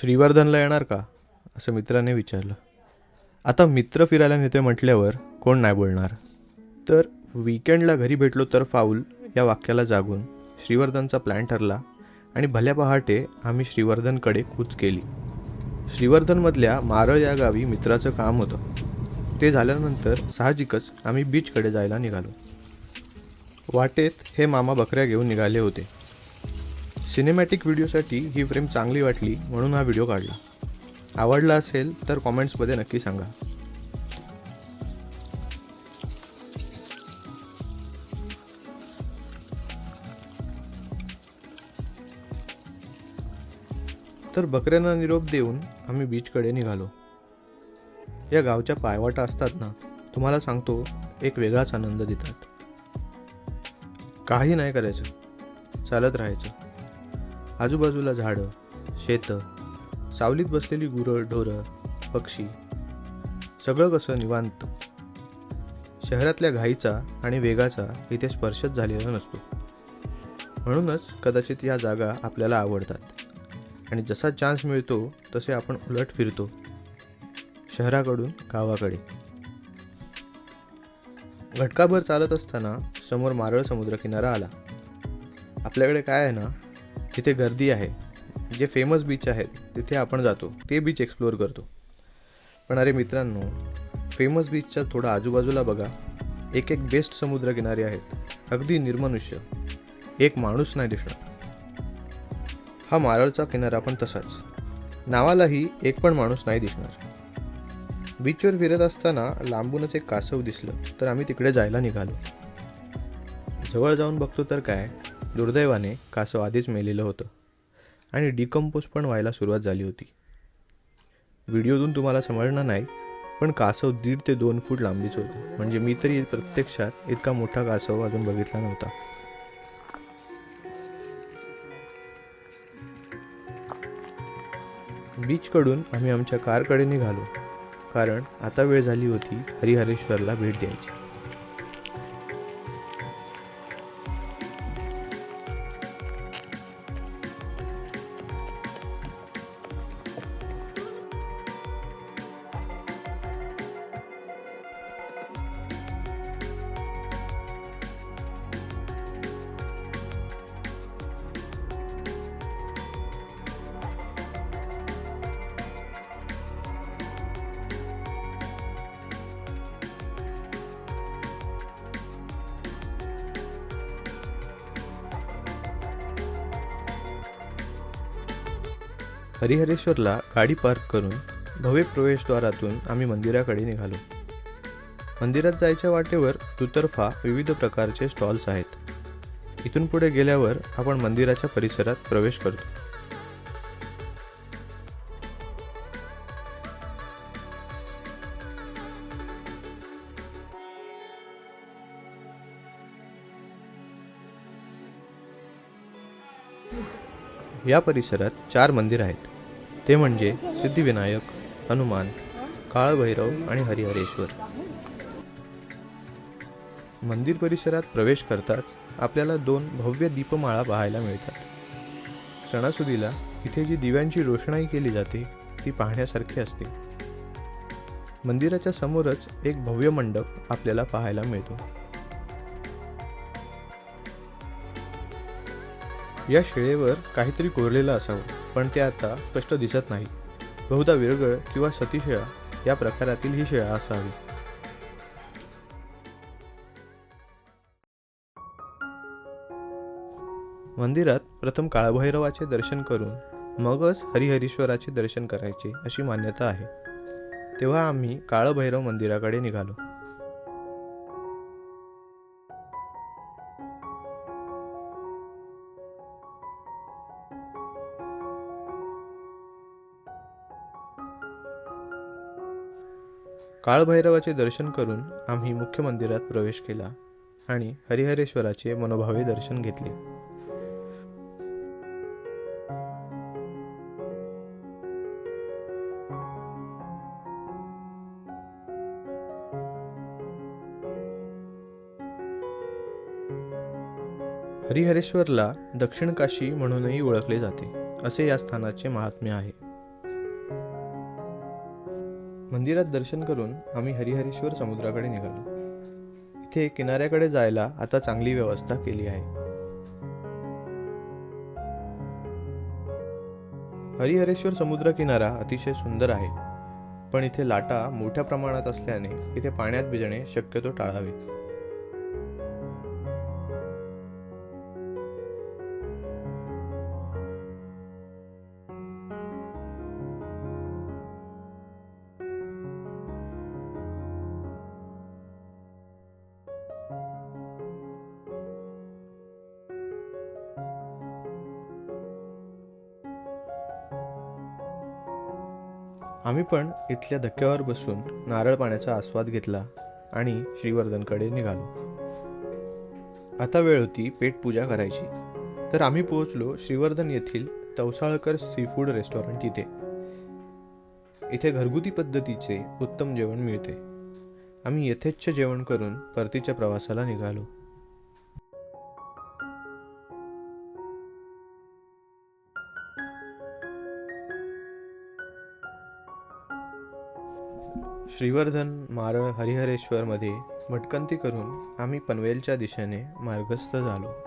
श्रीवर्धनला येणार का? असं मित्राने विचारलं. आता मित्र फिरायला नेते म्हटल्यावर कोण नाही बोलणार? तर विकेंडला घरी भेटलो तर फाऊल या वाक्याला जागून श्रीवर्धनचा प्लॅन ठरला आणि भल्या पहाटे आम्ही श्रीवर्धनकडे कूच केली. श्रीवर्धनमधल्या मारळ या गावी मित्राचं काम होतं. ते झाल्यानंतर साहजिकच आम्ही बीचकडे जायला निघालो. वाटेत हे मामा बकऱ्या घेऊन निघाले होते. सिनेमॅटिक व्हिडिओसाठी ही फ्रेम चांगली वाटली म्हणून हा व्हिडिओ काढला. आवडला असेल तर कॉमेंट्समध्ये नक्की सांगा. तर बकऱ्यांना निरोप देऊन आम्ही बीचकडे निघालो. या गावच्या पायवाटा असतात ना तुम्हाला सांगतो एक वेगळाच आनंद देतात. काही नाही करायचं. चालत राहायचं. आजूबाजूला झाडं शेतं सावलीत बसलेली गुरं ढोरं पक्षी सगळं कसं निवांत. शहरातल्या घाईचा आणि वेगाचा इथे स्पर्शच झालेला नसतो. म्हणूनच कदाचित या जागा आपल्याला आवडतात. आणि जसा चान्स मिळतो तसे आपण उलट फिरतो. शहराकडून गावाकडे. घटकाभर चालत असताना समोर मारळ समुद्रकिनारा आला. आपल्याकडे काय आहे ना? जिथे गर्दी आहे जे फेमस बीच आहेत तिथे आपण जातो. ते बीच एक्सप्लोअर करतो. पण अरे मित्रांनो फेमस बीचच्या थोडं आजूबाजूला बघा. एक एक बेस्ट समुद्रकिनारे आहेत. अगदी निर्मनुष्य. एक माणूस नाही दिसणार हा मारळचा किनारा पण तसाच. नावालाही एक पण माणूस नाही दिसणार. बीचवर फिरत असताना लांबूनच एक कासव दिसलं तर आम्ही तिकडे जायला निघालो. जवळ जाऊन बघतो तर काय? दुर्दैवाने कासव आधीच मेलेलं होतं आणि डिकम्पोज पण व्हायला सुरुवात झाली होती. व्हिडिओतून तुम्हाला समजणार नाही पण कासव दीड ते दोन फूट लांबीच होतं. म्हणजे मी तरी प्रत्यक्षात इतका मोठा कासव अजून बघितला नव्हता. बीचकडून आम्ही आमच्या कारकडे निघालो. कारण आता वेळ झाली होती हरिहरेश्वरला भेट द्यायची. हरिहरेश्वरला गाडी पार्क करून भव्य प्रवेशद्वारातून आम्ही मंदिराकडे निघालो. मंदिरात जायच्या वाटेवर दुतर्फा विविध प्रकारचे स्टॉल्स आहेत. इथून पुढे गेल्यावर आपण मंदिराच्या परिसरात प्रवेश करतो. या परिसरात चार मंदिर आहेत. ते म्हणजे सिद्धिविनायक हनुमान काळभैरव आणि हरिहरेश्वर. मंदिर परिसरात प्रवेश करताच आपल्याला दोन भव्य दीपमाळा पाहायला मिळतात. सणासुदीला इथे जी दिव्यांची रोषणाई केली जाते ती पाहण्यासारखी असते. मंदिराच्या समोरच एक भव्य मंडप आपल्याला पाहायला मिळतो. या शिळेवर काहीतरी कोरलेलं असावं पण ते आता स्पष्ट दिसत नाही. बहुधा विरगळ किंवा सतीशिळा या प्रकारातील ही शिळा असावी. मंदिरात प्रथम काळभैरवाचे दर्शन करून मगच हरिहरीश्वराचे दर्शन करायचे अशी मान्यता आहे. तेव्हा आम्ही काळभैरव मंदिराकडे निघालो. काळभैरवाचे दर्शन करून आम्ही मुख्य मंदिरात प्रवेश केला आणि हरिहरेश्वराचे मनोभावे दर्शन घेतले. हरिहरेश्वरला दक्षिण काशी म्हणूनही ओळखले जाते असे या स्थानाचे महात्म्य आहे. मंदिरात दर्शन करून आम्ही हरिहरेश्वर समुद्राकडे निघालो. इथे किनाऱ्याकडे जायला आता चांगली व्यवस्था केली आहे. हरिहरेश्वर समुद्र किनारा अतिशय सुंदर आहे पण इथे लाटा मोठ्या प्रमाणात असल्याने इथे पाण्यात भिजणे शक्यतो टाळावे. आम्ही पण इथल्या धक्क्यावर बसून नारळ पाण्याचा आस्वाद घेतला आणि श्रीवर्धनकडे निघालो. आता वेळ होती पेट पूजा करायची. तर आम्ही पोहोचलो श्रीवर्धन येथील तवसाळकर सी फूड रेस्टॉरंट इथे. इथे घरगुती पद्धतीचे उत्तम जेवण मिळते. आम्ही यथेच्छ जेवण करून परतीच्या प्रवासाला निघालो. श्रीवर्धन मारळ हरिहरेश्वरमध्ये भटकंती करून आम्ही पनवेलच्या दिशेने मार्गस्थ झालो.